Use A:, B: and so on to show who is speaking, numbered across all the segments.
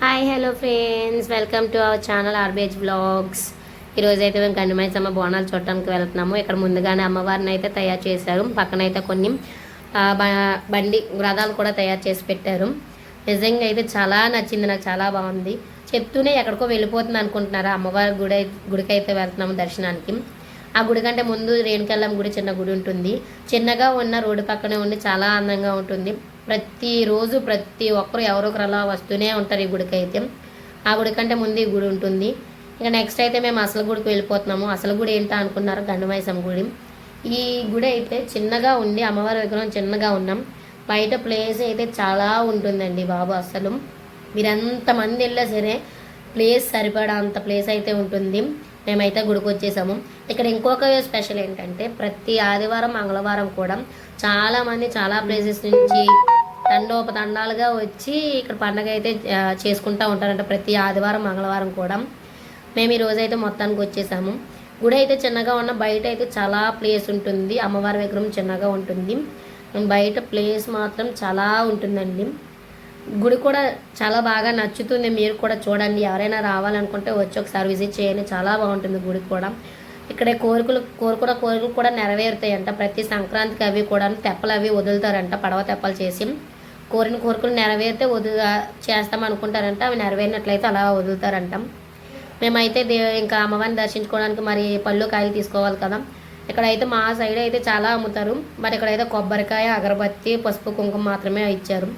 A: Hi hello friends welcome to our channel RBH vlogs ఈరోజు అయితే మేము గండిమైసమ్మ బోనాలు చూడటానికి వెళ్తున్నాము. ఇక్కడ ముందుగానే అమ్మవారిని అయితే తయారు చేశారు. పక్కన అయితే కొన్ని బ- బండి వ్రతాలు కూడా తయారు చేసి పెట్టారు. నిజంగా అయితే చాలా నచ్చింది. నాకు చాలా బాగుంది. చెప్తూనే ఎక్కడికో వెళ్ళిపోతుంది అనుకుంటున్నారా? అమ్మవారి గుడి గుడికి అయితే వెళ్తున్నాము దర్శనానికి. ఆ గుడి కంటే ముందు రేణుకెళ్ళం గుడి చిన్న గుడి ఉంటుంది. చిన్నగా ఉన్న రోడ్డు పక్కనే ఉండి చాలా అందంగా ఉంటుంది. ప్రతిరోజు ప్రతి ఒక్కరు ఎవరో ఒకరు అలా వస్తూనే ఉంటారు ఈ గుడికి అయితే. ఆ గుడి కంటే ముందు ఈ గుడి ఉంటుంది. ఇక నెక్స్ట్ అయితే మేము అసలు గుడికి వెళ్ళిపోతున్నాము. అసలు గుడి ఏంటో అనుకున్నారు గండమైసం గుడి. ఈ గుడి అయితే చిన్నగా ఉండి అమ్మవారి విగ్రహం చిన్నగా ఉన్నాం. బయట ప్లేస్ అయితే చాలా ఉంటుందండి బాబు అసలు. మీరు ఎంతమంది వెళ్ళా సరే ప్లేస్ సరిపడా అంత ప్లేస్ అయితే ఉంటుంది. మేమైతే గుడికి వచ్చేసాము. ఇక్కడ ఇంకొక స్పెషల్ ఏంటంటే ప్రతి ఆదివారం మంగళవారం కూడా చాలామంది చాలా ప్లేసెస్ నుంచి తండోపతండాలుగా వచ్చి ఇక్కడ పండగ అయితే చేసుకుంటూ ఉంటారంట ప్రతి ఆదివారం మంగళవారం కూడా. మేము ఈ అయితే మొత్తానికి వచ్చేసాము. గుడి అయితే చిన్నగా ఉన్న బయట అయితే చాలా ప్లేస్ ఉంటుంది. అమ్మవారి విగ్రహం చిన్నగా ఉంటుంది. బయట ప్లేస్ మాత్రం చాలా ఉంటుందండి. గుడి కూడా చాలా బాగా నచ్చుతుంది. మీరు కూడా చూడండి. ఎవరైనా రావాలనుకుంటే వచ్చి ఒకసారి విజిట్ చేయండి. చాలా బాగుంటుంది గుడి కూడా. ఇక్కడ కోరికలు కోరుకున్న కోరికలు కూడా నెరవేరుతాయంట. ప్రతి సంక్రాంతికి అవి కూడా తెప్పలు అవి వదులుతారంట. పడవ తెప్పలు చేసి. కోరిన కోరికలు నెరవేరితే వదు చేస్తాం అనుకుంటారంట. అవి నెరవేరినట్లయితే అలా వదులుతారంట. మేమైతే దే ఇంకా అమ్మవారిని దర్శించుకోవడానికి మరి పళ్ళు కాయలు తీసుకోవాలి కదా. ఇక్కడైతే మా సైడ్ అయితే చాలా అమ్ముతారు. మరి ఇక్కడైతే కొబ్బరికాయ అగరబత్తి పసుపు కుంకుమ మాత్రమే ఇచ్చారు.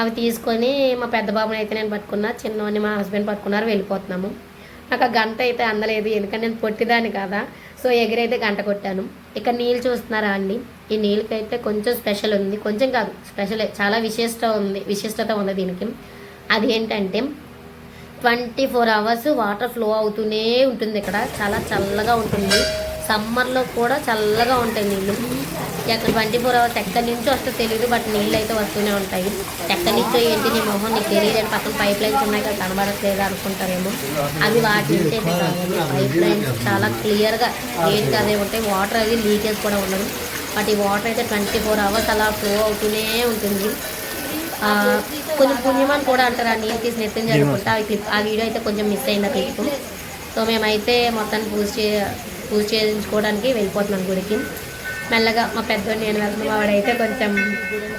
A: అవి తీసుకొని మా పెద్ద బాబుని అయితే నేను పట్టుకున్నా. చిన్నోని మా హస్బెండ్ పట్టుకున్నారు వెళ్ళిపోతున్నాము. నాకు ఆ గంట అయితే అందలేదు. ఎందుకంటే నేను పొట్టిదాన్ని కదా. సో ఎగిరైతే గంట కొట్టాను. ఇక్కడ నీళ్ళు చూస్తున్నారా అండి? ఈ నీళ్ళకైతే కొంచెం స్పెషల్ ఉంది. కొంచెం కాదు స్పెషలే. చాలా విశిష్ట ఉంది విశిష్టత ఉంది దీనికి. అది ఏంటంటే twenty four hours water flow అవుతూనే ఉంటుంది ఇక్కడ. చాలా చల్లగా ఉంటుంది. సమ్మర్లో కూడా చల్లగా ఉంటాయి నీళ్ళు. ఎక్కడ ట్వంటీ ఫోర్ అవర్స్ ఎక్కడి నుంచో వస్తే తెలియదు బట్ నీళ్ళు అయితే వస్తూనే ఉంటాయి. ఎక్కడి నుంచో ఏంటి నీ మొహం నీకు తెలియదు అని పక్కన పైప్ లైన్స్ ఉన్నాయి కదా కనబడట్లేదు అనుకుంటారేమో. అవి వాటి నుంచి అయితే పైప్ లైన్స్ చాలా క్లియర్గా నీట్గా అదే ఉంటాయి. వాటర్ అది లీకేజ్ కూడా ఉండదు. బట్ ఈ వాటర్ అయితే ట్వంటీ ఫోర్ అవర్స్ అలా ఫ్లో అవుతూనే ఉంటుంది. కొంచెం పుణ్యమని కూడా అంటారు. ఆ నీళ్ళు తీసి నెత్తిన జరుగుతుంటే ఆ క్లిప్ ఆ వీడియో అయితే కొంచెం మిస్ అయింది ఆ క్లిప్. సో మేమైతే మొత్తాన్ని పూజ చే పూజ చేయించుకోవడానికి వెళ్ళిపోతున్నాం గుడికి. మెల్లగా మా పెద్దోడు నేను వెళ్తున్నాం వాడైతే కొంచెం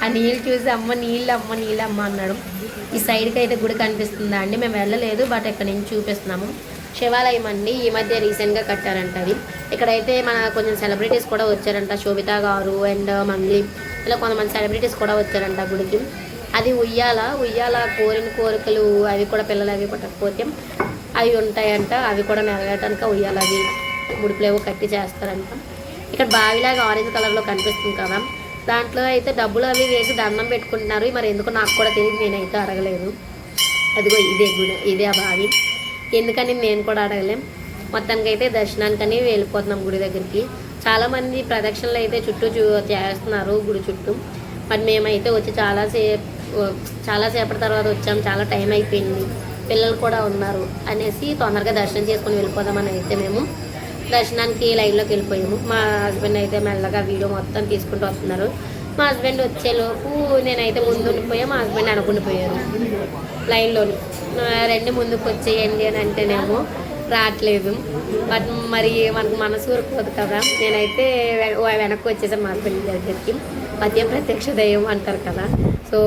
A: ఆ నీళ్ళు చూసి అమ్మ నీళ్ళు అమ్మ నీళ్ళు అమ్మ అన్నాడు. ఈ సైడ్కి అయితే గుడి కనిపిస్తుందా అండి? మేము వెళ్ళలేదు బట్ ఇక్కడ నుంచి చూపిస్తున్నాము. శివాలయం అండి ఈ మధ్య రీసెంట్గా కట్టారంట అది. ఇక్కడైతే మన కొంచెం సెలబ్రిటీస్ కూడా వచ్చారంట. శోభిత గారు అండ్ మళ్ళీ ఇలా కొంతమంది సెలబ్రిటీస్ కూడా వచ్చారంట గుడికి. అది ఉయ్యాల ఉయ్యాల కోరిన కోరికలు అవి కూడా పిల్లలు అవి కొట్టకపోతే అవి ఉంటాయంట. అవి కూడా నెరవేరటానికి ఉయ్యాల అవి ముడిపులేవో కట్టి చేస్తారంట. ఇక్కడ బావిలాగా ఆరెంజ్ కలర్లో కనిపిస్తుంది కదా. దాంట్లో అయితే డబ్బులు అవి వేసి దండం పెట్టుకుంటున్నారు. మరి ఎందుకో నాకు కూడా తెలియదు నేనైతే అడగలేదు. అదిగో ఇదే గుడి ఇదే ఆ బావి. ఎందుకని నేను కూడా అడగలేం. మొత్తానికి అయితే దర్శనానికని వెళ్ళిపోతున్నాం గుడి దగ్గరికి. చాలామంది ప్రదక్షిణలు అయితే చుట్టూ చూ చేస్తున్నారు గుడి చుట్టూ. మరి మేమైతే వచ్చి చాలాసేపు చాలాసేపటి తర్వాత వచ్చాం. చాలా టైం అయిపోయింది. పిల్లలు కూడా ఉన్నారు అనేసి తొందరగా దర్శనం చేసుకొని వెళ్ళిపోదామని అయితే మేము దర్శనానికి లైన్లోకి వెళ్ళిపోయాము. మా హస్బెండ్ అయితే మెల్లగా వీడియో మొత్తం తీసుకుంటూ వస్తున్నారు. మా హస్బెండ్ వచ్చేలోపు నేనైతే ముందు ఉండిపోయా మా హస్బెండ్ అనుకుండిపోయారు లైన్లోని. రెండు ముందుకు వచ్చేయండి అని అంటేనేమో రావట్లేదు. బట్ మరి మనకు మనసు ఊరుకోదు కదా. నేనైతే వెనక్కి వచ్చేసాను మా హస్బెండ్ దగ్గరికి. మధ్య ప్రత్యక్ష దయ్యం అంటారు కదా. సో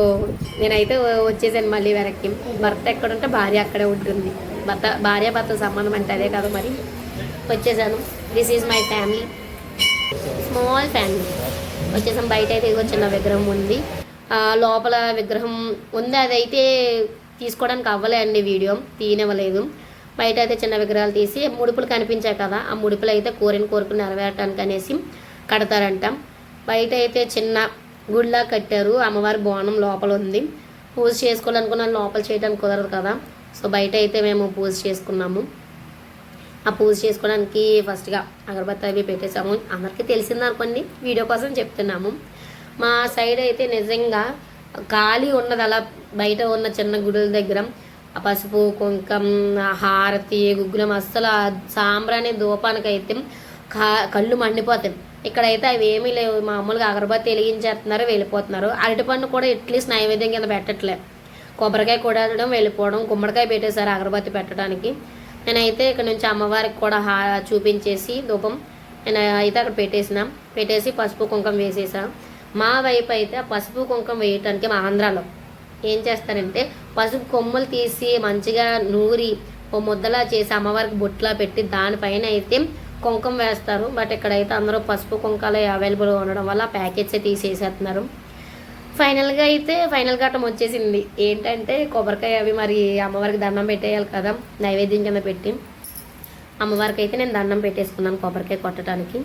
A: నేనైతే వచ్చేసాను మళ్ళీ వెనక్కి. భర్త ఎక్కడుంటే భార్య అక్కడే ఉంటుంది. భర్త భార్య భర్త సంబంధం అంటే అదే కదా మరి. వచ్చేసాను. This is my family small family వచ్చేసాం. బయట అయితే చిన్న విగ్రహం ఉంది. లోపల విగ్రహం ఉంది. అదైతే తీసుకోవడానికి అవ్వలే అండి వీడియో. తీయనివ్వలేదు. బయట అయితే చిన్న విగ్రహాలు తీసి ముడుపులు కనిపించాయి కదా ఆ ముడుపులు అయితే కోరిన కోరికలు నెరవేరటానికి అనేసి కడతారంట. బయట అయితే చిన్న గుడిలా కట్టారు. అమ్మవారి బోనం లోపల ఉంది. పూజ చేసుకోవాలనుకున్న లోపల చేయడానికి కుదరదు కదా. సో బయట అయితే మేము పూజ చేసుకున్నాము. ఆ పూజ చేసుకోవడానికి ఫస్ట్గా అగరబత్తి అవి పెట్టేసాము అందరికీ తెలిసింది అనుకోండి వీడియో కోసం చెప్తున్నాము. మా సైడ్ అయితే నిజంగా ఖాళీ ఉన్నది అలా బయట ఉన్న చిన్న గుడుల దగ్గర. ఆ పసుపు కుంకం హారతి గుగ్గులం అస్సలు సాంబ్రాణి దూపానికైతే అయితే కా కళ్ళు మండిపోతాయి. ఇక్కడైతే అవి ఏమీ లేవు. మామూలుగా అగరబత్తి వెలిగించేస్తున్నారు వెళ్ళిపోతున్నారు. అరటిపండు కూడా ఎట్లీస్ట్ నైవేద్యం కింద పెట్టట్లే. కొబ్బరికాయ కూడా వెళ్ళిపోవడం గుమ్మడికాయ పెట్టేశారు అగరబత్తి పెట్టడానికి. నేనైతే ఇక్కడ నుంచి అమ్మవారికి కూడా హా చూపించేసి ధూపం నేను అయితే అక్కడ పెట్టేసినాం. పెట్టేసి పసుపు కుంకం వేసేసాం. మా వైపు అయితే పసుపు కుంకం వేయటానికి మా ఆంధ్రాలో ఏం చేస్తారంటే పసుపు కొమ్మలు తీసి మంచిగా నూరి ఓ ముద్దలా చేసి అమ్మవారికి బొట్లా పెట్టి దానిపైన అయితే కుంకం వేస్తారు. బట్ ఇక్కడైతే అందరూ పసుపు కుంకాలే అవైలబుల్గా ఉండడం వల్ల ప్యాకెట్సే తీసేసేస్తున్నారు. ఫైనల్గా అయితే ఫైనల్ ఘట్టం వచ్చేసింది. ఏంటంటే కొబ్బరికాయ అవి మరి అమ్మవారికి దండం పెట్టేయాలి కదా నైవేద్యం కింద పెట్టి. అమ్మవారికి అయితే నేను దండం పెట్టేసుకున్నాను కొబ్బరికాయ కొట్టడానికి.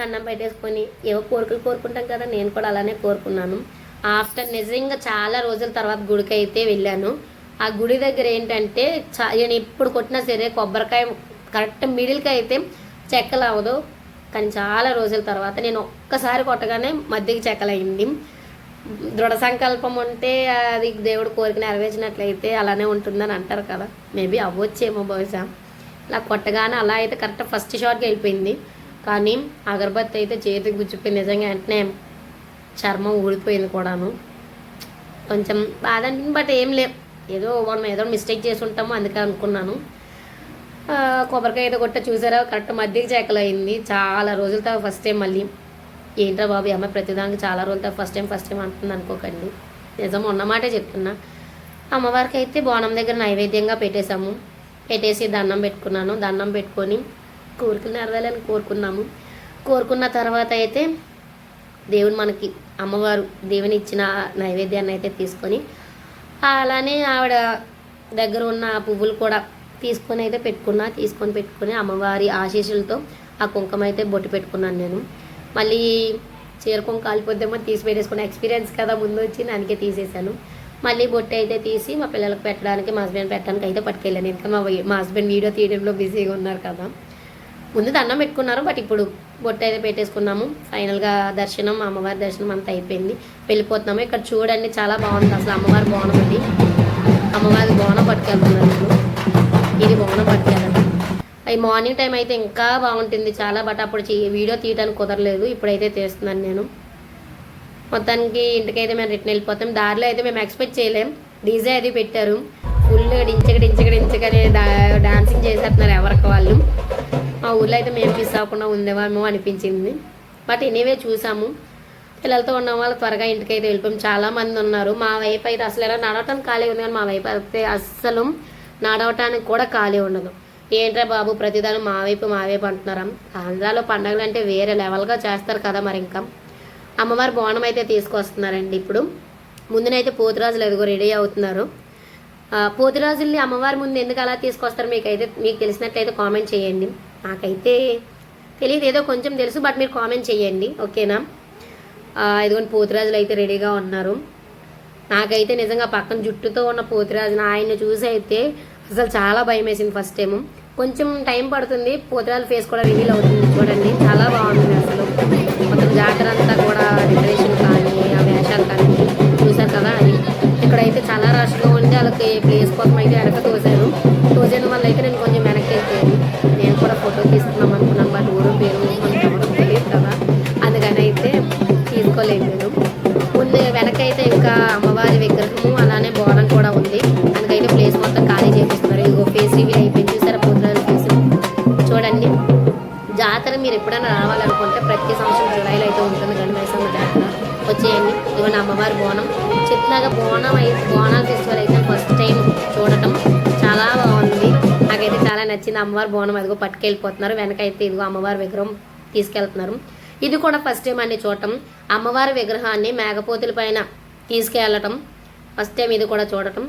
A: దండం పెట్టేసుకొని ఏవో కోరికలు కోరుకుంటాం కదా నేను కూడా అలానే కోరుకున్నాను. ఆఫ్టర్ నిజంగా చాలా రోజుల తర్వాత గుడికి అయితే వెళ్ళాను. ఆ గుడి దగ్గర ఏంటంటే నేను ఎప్పుడు కొట్టినా సరే కొబ్బరికాయ కరెక్ట్ మిడిల్కి అయితే చెక్కలు అవ్వదు. కానీ చాలా రోజుల తర్వాత నేను ఒక్కసారి కొట్టగానే మధ్యకి చెక్కలయ్యింది. దృఢ సంకల్పం ఉంటే అది దేవుడు కోరిక నెరవేర్చినట్లయితే అలానే ఉంటుందని అంటారు కదా. మేబీ అవ్వచ్చేమో బహుశా. ఇలా కొట్టగానే అలా అయితే కరెక్ట్ ఫస్ట్ షాట్కి వెళ్ళిపోయింది. కానీ అగరబత్తి అయితే చేతికి గుచ్చిపోయింది. నిజంగా వెంటనే చర్మం ఊడిపోయింది కూడాను. కొంచెం బాధ అనిపించింది బట్ ఏం లేవు ఏదో మనం ఏదో మిస్టేక్ చేసి ఉంటాము అందుకే అనుకున్నాను. కొబ్బరికాయ అయితే కొట్ట చూసారా? కరెక్ట్ మధ్యకి చేకలైంది. చాలా రోజుల తర్వాత ఫస్ట్ టైం మళ్ళీ ఏంట్రా బాబు ఈ అమ్మాయి ప్రతిదానికి చాలా రోజులు ఫస్ట్ టైం ఫస్ట్ టైం అంటుంది అనుకోకండి. నిజం ఉన్నమాటే చెప్తున్నా. అమ్మవారికి అయితే బోనం దగ్గర నైవేద్యంగా పెట్టేశాము. పెట్టేసి దండం పెట్టుకున్నాను. దండం పెట్టుకొని కోరికలు నెరవేరాలని కోరుకున్నాము. కోరుకున్న తర్వాత అయితే దేవుని మనకి అమ్మవారు దేవుని ఇచ్చిన నైవేద్యాన్ని అయితే తీసుకొని అలానే ఆవిడ దగ్గర ఉన్న పువ్వులు కూడా తీసుకొని అయితే పెట్టుకున్నా తీసుకొని పెట్టుకుని అమ్మవారి ఆశీస్సులతో ఆ కుంకుమ అయితే బొట్టు పెట్టుకున్నాను నేను. మళ్ళీ చీర కాలిపోద్దేమో తీసి పెట్టేసుకున్న ఎక్స్పీరియన్స్ కదా ముందు వచ్చి అందుకే తీసేశాను. మళ్ళీ బొట్టు అయితే తీసి మా పిల్లలకు పెట్టడానికి మా హస్బెండ్ పెట్టడానికి అయితే పట్టుకెళ్ళాను. ఇంకా మా మా హస్బెండ్ వీడియో తీయడంలో బిజీగా ఉన్నారు కదా. ముందు దండం పెట్టుకున్నారు బట్ ఇప్పుడు బొట్టు అయితే పెట్టేసుకున్నాము. ఫైనల్గా దర్శనం అమ్మవారి దర్శనం అంతా అయిపోయింది. వెళ్ళిపోతున్నాము. ఇక్కడ చూడండి చాలా బాగుంది. అసలు అమ్మవారి బోనం అండి అమ్మవారి బోనం పట్టుకెళ్తున్నారు. ఇది బోనం పట్టుకెళ్తాను మార్నింగ్ టైం అయితే ఇంకా బాగుంటుంది చాలా బట్ అప్పుడు వీడియో తీయడానికి కుదరలేదు. ఇప్పుడైతే తీస్తున్నాను నేను. మొత్తానికి ఇంటికైతే మేము రిటర్న్ వెళ్ళిపోతాం. దారిలో అయితే మేము ఎక్స్పెక్ట్ చేయలేం. డీజే అది పెట్టారు. ఫుల్ డించక డించక డించకనే డాన్సింగ్ చేసేస్తున్నారు ఎవరికి వాళ్ళు. మా ఊర్లో అయితే మేము మిస్ అవ్వకుండా ఉందేమో అనిపించింది. బట్ ఎనీవే చూసాము. పిల్లలతో ఉన్న వాళ్ళు త్వరగా ఇంటికైతే వెళ్ళిపోయాం. చాలామంది ఉన్నారు. మా వైపు అయితే అసలు ఎలా నడవటానికి ఖాళీ ఉంది కానీ మా వైపు అయితే అస్సలు నడవటానికి కూడా ఖాళీ ఉండదు. ఏంట్రా బాబు ప్రతిదాని మా వైపు మా వైపు అంటున్నారా? ఆంధ్రాలో పండగలు అంటే వేరే లెవెల్గా చేస్తారు కదా మరి ఇంకా. అమ్మవారి బోనం అయితే తీసుకొస్తున్నారండి ఇప్పుడు. ముందునైతే పోతురాజులు ఎదుగు రెడీ అవుతున్నారు. పోతురాజుల్ని అమ్మవారి ముందు ఎందుకు అలా తీసుకొస్తారు మీకైతే మీకు తెలిసినట్లయితే కామెంట్ చేయండి. నాకైతే తెలియదు ఏదో కొంచెం తెలుసు బట్ మీరు కామెంట్ చేయండి ఓకేనా? ఇదిగోండి పోతురాజులు అయితే రెడీగా ఉన్నారు. నాకైతే నిజంగా పక్కన జుట్టుతో ఉన్న పోతురాజుని ఆయన్ని చూసి అయితే అసలు చాలా భయం వేసింది ఫస్ట్ టైం కొంచెం టైం పడుతుంది పోతురాజు ఫేస్ కూడా రివీల్ అవుతుంది చూడండి. చాలా బాగుంటుంది అసలు. మొత్తం జాతర అంతా కూడా డెకరేషన్ కానీ ఆ వేషాలు కానీ చూశారు కదా అని ఇక్కడైతే చాలా రష్గా ఉండి వాళ్ళకి ప్లేస్ కోసం అయితే వెనక తోసారు తోసిన వల్ల అయితే నేను కొంచెం వెనక్కి వెళ్ళిపోయాను నేను కూడా ఫోటో తీసుకున్నాం అనుకున్నాను బట్ ఊరు పేరు కొంచెం తెలియదు కదా. అందుకని అయితే తీసుకోలేదు నేను. ముందు వెనకైతే ఇంకా అమ్మవారి విగ్రహము అలానే బోనం కూడా ఉంది. ఇదిగో ఫేస్ చూసారా పోతున్నారు ఫేస్ చూడండి. జాతర మీరు ఎప్పుడైనా రావాలనుకుంటే ప్రతి సంవత్సరం జూలైలో అయితే ఉంటుంది గణేశమ్మ జాతర. వచ్చేయండి. ఇదిగోండి అమ్మవారి బోనం. చెప్తున్నాగా బోనం అయితే బోనాల ఫెస్టివల్ అయితే ఫస్ట్ టైం చూడటం చాలా బాగుంది. నాకైతే చాలా నచ్చింది. అమ్మవారి బోనం అదిగో పట్టుకెళ్ళిపోతున్నారు. వెనకైతే ఇదిగో అమ్మవారి విగ్రహం తీసుకెళ్తున్నారు. ఇది కూడా ఫస్ట్ టైం అన్ని చూడటం. అమ్మవారి విగ్రహాన్ని మేఘపోతుల పైన తీసుకెళ్ళటం. ఫస్ట్ టైం ఇది కూడా చూడటం.